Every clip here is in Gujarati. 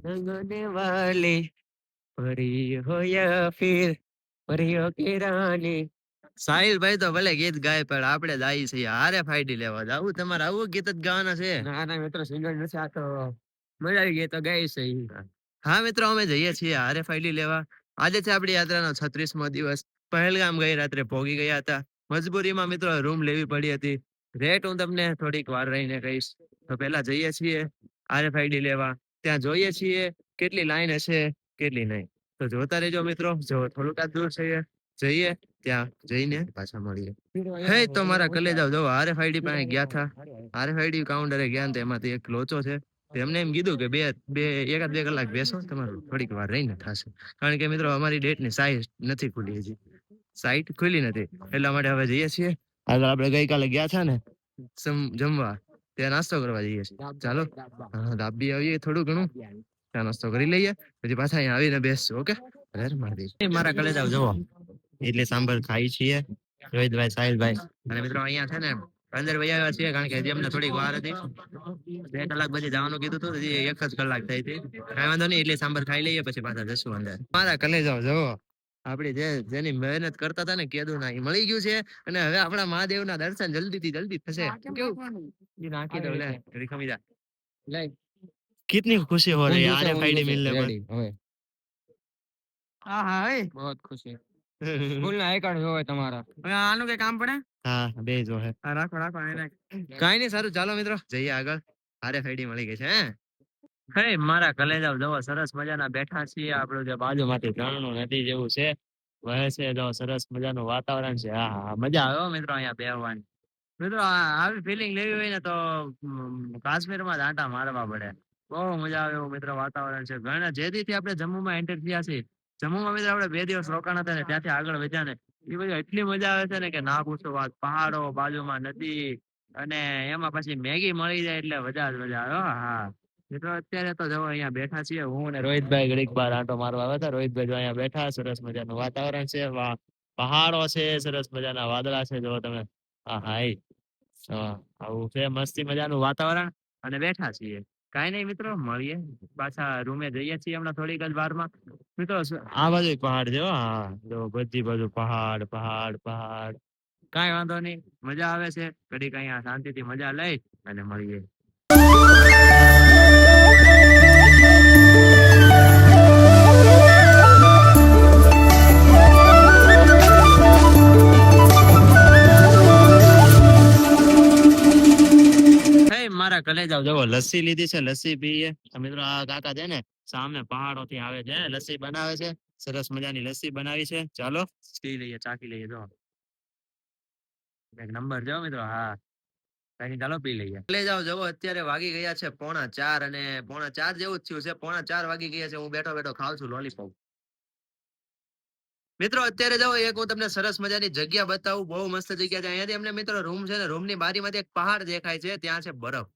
रंगने वाले परी हो या फिर परियों की रानी સાહિલભાઈ તો ભલે ગીત ગાય પણ આપણે જાય છે હારે ફાઈડી લેવા જાવું તમારે આવું ગીત જ ગાવાના છે ના ના મિત્રો સિંગર નથી આ તો મજા આવી ગઈ તો ગાય છે ઈ. હા મિત્રો અમે જઈએ છીએ હારે ફાઈડી લેવા આજે છે આપણી યાત્રાનો છત્રીસમો દિવસ પહેલગામ ગઈ રાત્રે ભોગી ગયા હતા મજબૂરીમાં મિત્રો રૂમ લેવી પડી હતી રેટ હું તમને થોડીક વાર રહીને કહીશ તો પહેલા જઈએ છીએ આરે ફાઈડી લેવા ત્યાં જોઈએ છીએ કેટલી લાઈન હશે, કેટલી નહીં. તો જોતા રહેજો મિત્રો, જો થોડુંક આ દૂર છે જઈએ, ત્યાં જઈને પાછા મળીએ. હે, તો મારા કલેજાઓ જો આરએફઆઈડી પાસે ગયા હતા આરએફઆઈડી કાઉન્ટરે ગયા ને તેમાંથી એક લોચો છે. એમને એમ કીધું કે બે બે, એકાદ બે કલાક બેસો તમારું થોડીક વાર રહીને થશે. કારણ કે મિત્રો અમારી ડેટની સાઈઝ નથી ખુલી હજી. સાઈટ ખુલી નથી. એટલા માટે હવે જઈએ છીએ. આગળ આપણે ગઈકાલે ગયા હતા ને જમવા. ત્યાં નાસ્તો કરવા જઈએ છીએ. ચાલો. હા આવીએ થોડું ઘણું. ત્યાં નાસ્તો કરી લઈએ. પછી પાછા અહીંયા આવીને બેસશું ઓકે? હર મહાદેવ એ મારા કલેજાઓ જુઓ. એટલે સાંભળ ખાઈ છીએ. રોહિતભાઈ સાહિલભાઈ. અને મિત્રો અહીંયા છે ને અંદર વહી આવ્યા છીએ કારણ કે હજી અમને થોડીક વાર હતી. બે કલાક પછી જવાનું કીધું હતું હજી એક જ કલાક થઈ હતી. કાંઈ વાંધો નહીં એટલે સાંભળ ખાઈ લઈએ પછી પાછા જશું અંદર. મારા કલેજાઓ જુઓ. આપડી જે જેની મહેનત કરતા હતા ને કેદું ના ઈ મળી ગયું છે અને હવે આપણા મહાદેવના દર્શન જલ્દી થી જલ્દી થશે કેવું ઈ નાખી દો લે ઘડી ખમી જા कितनी खुशी हो रही है आर एफ आई डी मिलने पर હા હા એ बहुत खुशी ફૂલ ના આઈ કાર્ડ હોય તમારા હવે આનું કઈ કામ પડે હા બે જો હે હા રાખો રાખો એને કાઈ નહીં સારું ચાલો મિત્રો જઈએ આગળ આરએફઆઈડી મળી ગઈ છે હે હે મારા કલેજાઓ જવો સરસ મજાના બેઠા છીએ. આપણું જે બાજુમાંથી ઝરણું નદી જેવું છે, વહે છે જો સરસ મજાનું વાતાવરણ છે. હા હા, મજા આવે મિત્રો અહીંયા બેહવાની. મિત્રો આવી ફિલિંગ લેવી હોય ને તો કાશ્મીરમાં જ આંટા મારવા પડે. બહુ મજા આવે એવું મિત્રો વાતાવરણ છે. ઘણા જે દીથી આપણે જમ્મુમાં એન્ટર થયા છીએ. જમ્મુમાં મિત્રો આપણે બે દિવસ રોકાણ હતા ને ત્યાંથી આગળ વધ્યા ને, એ બધું એટલી મજા આવે છે ને કે ના પૂછો વાત પહાડો, બાજુમાં નદી અને એમાં પછી મેગી મળી જાય એટલે મજા જ મજા આવે. હો. મિત્રો અત્યારે તો જવા અહીંયા બેઠા છીએ હું ને રોહિતભાઈ ઘડીક બાર આંટો મારવા આવ્યા હતા રોહિતભાઈ જો અહીંયા બેઠા સરસ મજાનું વાતાવરણ છે પહાડો છે સરસ મજાના વાદળા છે જો તમે હા હા, આવું છે મસ્તી મજાનું વાતાવરણ અને બેઠા છીએ. કાંઈ નહીં મિત્રો મળીએ પાછા રૂમે જઈએ છીએ હમણાં થોડીક જ વારમાં. મિત્રો આ બાજુ પહાડ છે હા જો બધી બાજુ પહાડ પહાડ પહાડ. કાંઈ વાંધો નહીં મજા આવે છે ઘડીક અહીંયા શાંતિથી મજા લઈ અને મળીએ. મારા જાવ જવો લસ્સી લીધી છે, લસ્સી પીએ. મિત્રો આ કાકા છે ને, સામે પહાડો થી આવે છે લસ્સી બનાવે છે. સરસ મજાની લસ્સી બનાવી છે. ચાલો, પી લઈએ, ચાખી લઈએ જો એક નંબર જો મિત્રો, હા. ચાલો, પી લઈએ. લઈ જાઓ જવો અત્યારે વાગી ગયા છે પોણા ચાર અને પોણા ચાર જેવું જ થયું છે. પોણા ચાર વાગી ગયા છે, હું બેઠો બેઠો ખાઉં છું લોલીપોપ મિત્રો, અત્યારે જાઓ, એક હું તમને સરસ મજાની જગ્યા બતાવું. બહુ મસ્ત જગ્યા છે. અહીંયાથી અમને મિત્રો રૂમ છે ને રૂમની બારીમાંથી એક પહાડ દેખાય છે. ત્યાં છે બરફ.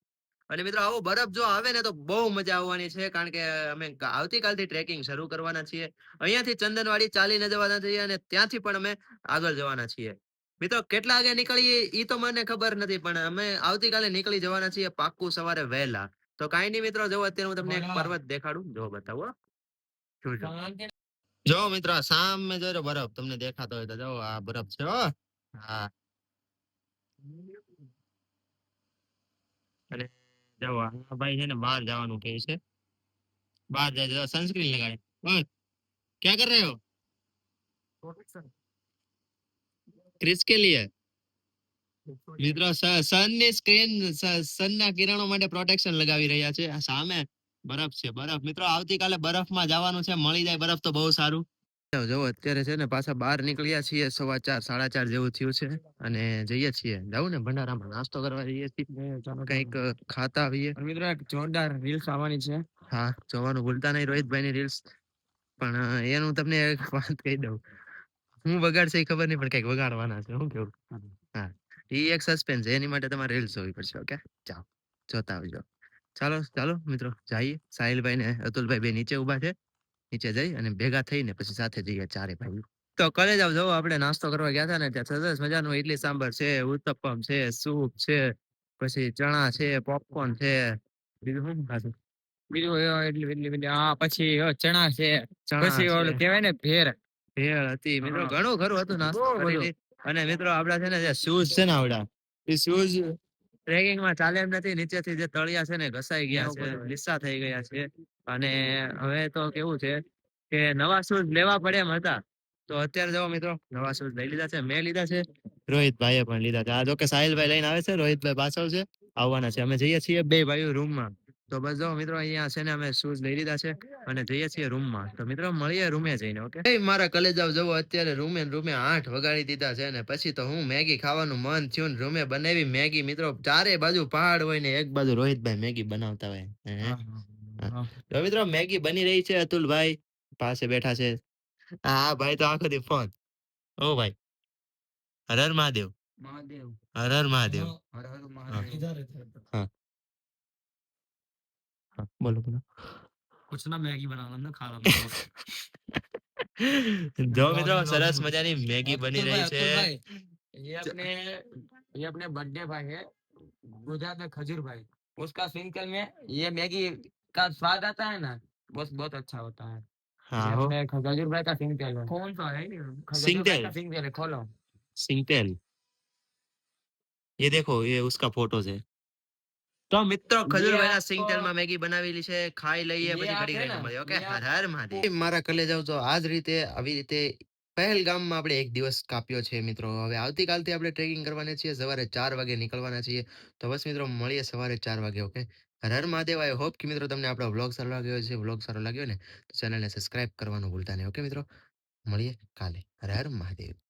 અને મિત્રો આવો બરફ જો આવે ને તો બહુ મજા આવવાની છે કારણ કે અમે આવતીકાલથી ટ્રેકિંગ શરૂ કરવાના છીએ. અહીંયાથી ચંદનવાડી ચાલીને જવાના છીએ અને ત્યાંથી પણ અમે આગળ જવાના છીએ. મિત્રો કેટલા વાગે નીકળીએ એ તો મને ખબર નથી પણ અમે આવતીકાલે નીકળી જવાના છીએ પાક્કું સવારે વહેલા. તો કાંઈ નહીં મિત્રો જો અત્યારે હું તમને એક પર્વત દેખાડું જો બતાવો જો. મિત્રો સામે જોઈ બરફ તમને દેખાતો હોય તો જો આ બરફ છે હા. અને જવા ભાઈ છે ને બહાર જવાનું કે છે. બહાર જાય સનસ્ક્રીન લગાડે. બસ. ક્યાં કર રહે હો પ્રોટેક્શન ક્રિસ્કે લીએ મિત્રો સનની સ્ક્રીન સન ના કિરણો માટે પ્રોટેક્શન લગાવી રહ્યા છે. સામે બરફ છે બરફ. મિત્રો આવતીકાલે બરફમાં જવાનું છે. મળી જાય બરફ તો બહુ સારું. જો અત્યારે છે ને પાછા બહાર નીકળ્યા છીએ સવા ચાર સાડા ચાર જેવું થયું છે અને જઈએ છીએ. જાવું ને ભંડારામાં નાસ્તો કરવા જઈએ છીએ. કંઈક ખાતા આવીએ. મિત્રો એક જોરદાર રીલ્સ આવવાની છે. હા જોવાનું ભૂલતા નહીં રોહિતભાઈ ની રીલ્સ પણ એનું તમને એક વાત કહી દઉં. હું વગાડશે એ ખબર નહીં પણ કંઈક વગાડવાના છે. હું કેવું? હા. એ એક સસ્પેન્સ એની માટે તમારે રીલ્સ જોવી પડશે ઓકે? ચાલો જોતા આવજો. ચાલો ચાલો મિત્રો જઈએ. સાહિલભાઈ ને અતુલભાઈ બે નીચે ઊભા છે. નીચે જઈ અને ભેગા થઈને પછી સાથે જઈએ ચારે ભાઈ તો કોલેજ આવ જવો આપણે નાસ્તો કરવા ગયા હતા ને ત્યાં સરસ મજાનું ઇડલી સાંભર છે ઉત્તપમ છે સૂપ છે પછી ચણા છે પોપકોર્ન છે બીજું શું ખાધું? બીજું એટલી એટલી બધી હા પછી ચણા છે. પછી ઓલું કહેવાય ને ભેર ભેળ હતી. મિત્રો ઘણું ખરું હતું નાસ્તો. અને મિત્રો આપડા છે ને શૂઝ છે ને આવડા એ શૂઝ ટ્રેકિંગમાં ચાલે એમ નથી નીચેથી જે તળિયા છે ને ઘસાઈ ગયા છે. લીસા થઈ ગયા છે. અને હવે તો કેવું છે કે નવા શૂઝ લેવા પડે એમ હતા. તો અત્યારે જવા મિત્રો નવા શૂઝ લઈ લીધા છે મેં લીધા છે. રોહિતભાઈએ પણ લીધા છે. આ જો કે સાહિલભાઈ લઈને આવે છે રોહિતભાઈ પાછળ છે. આવવાના છે. અમે જઈએ છીએ બે ભાઈઓ રૂમમાં તો બસ જો મિત્રો અહીંયા છે ને અમે શૂઝ લઈ લીધા છે અને જઈએ છીએ રૂમમાં. તો મિત્રો મળીએ રૂમે જઈને ઓકે? મારા કલેજાવ જવો અત્યારે રૂમે રૂમે આઠ વગાડી દીધા છે ને પછી તો હું મેગી ખાવાનું મન થયું ને રૂમે બનાવી મેગી. મિત્રો ચારે બાજુ પહાડ હોય ને એક બાજુ રોહિતભાઈ મેગી બનાવતા હોય. હે? તો મિત્રો મેગી બની રહી છે અતુલભાઈ પાસે બેઠા છે. હા ભાઈ તો આખો દી ફોન. ઓ ભાઈ. હર હર મહાદેવ. મહાદેવ. હર હર મહાદેવ. હર હર મહાદેવ હા, બોલો બોલો कुछ ना मैगी बनाना ना खाना જો મિત્રો સરસ મજાની મેગી બની રહી છે ये अपने ये अपने बर्थडे भाई है गुजरात में खजूर भाई उसका स्विंकल में ये मैगी का स्वाद आता है ना बस बहुत अच्छा होता है હા ये હો अपने खजूर भाई का स्विंकल है कौन सा है सिंगटेल। स्विंकल है खोलो सिंगटेल ये देखो ये उसका फोटो છે તો મિત્રો ખજૂરભાઈના સિંગતેલમાં મેગી બનાવેલી છે ખાઈ લઈએ પછી ઘડી ઘડી મળીએ. ઓકે? હર મહાદેવ મારા કલે જાવ આજ રીતે આવી રીતે પહેલગામમાં આપણે એક દિવસ કાપ્યો છે મિત્રો. હવે આવતીકાલથી આપણે ટ્રેકિંગ કરવાના છીએ સવારે ચાર વાગે નીકળવાના છીએ. તો બસ મિત્રો મળીએ સવારે ચાર વાગે okay? Har Mahadev I hope કે મિત્રો તમને આપણો બ્લોગ સારો લાગ્યો છે બ્લોગ સારો લાગ્યો ને તો ચેનલને સબસ્ક્રાઇબ કરવાનું ભૂલતા નહીં ઓકે મિત્રો? મળીએ કાલે. હર મહાદેવ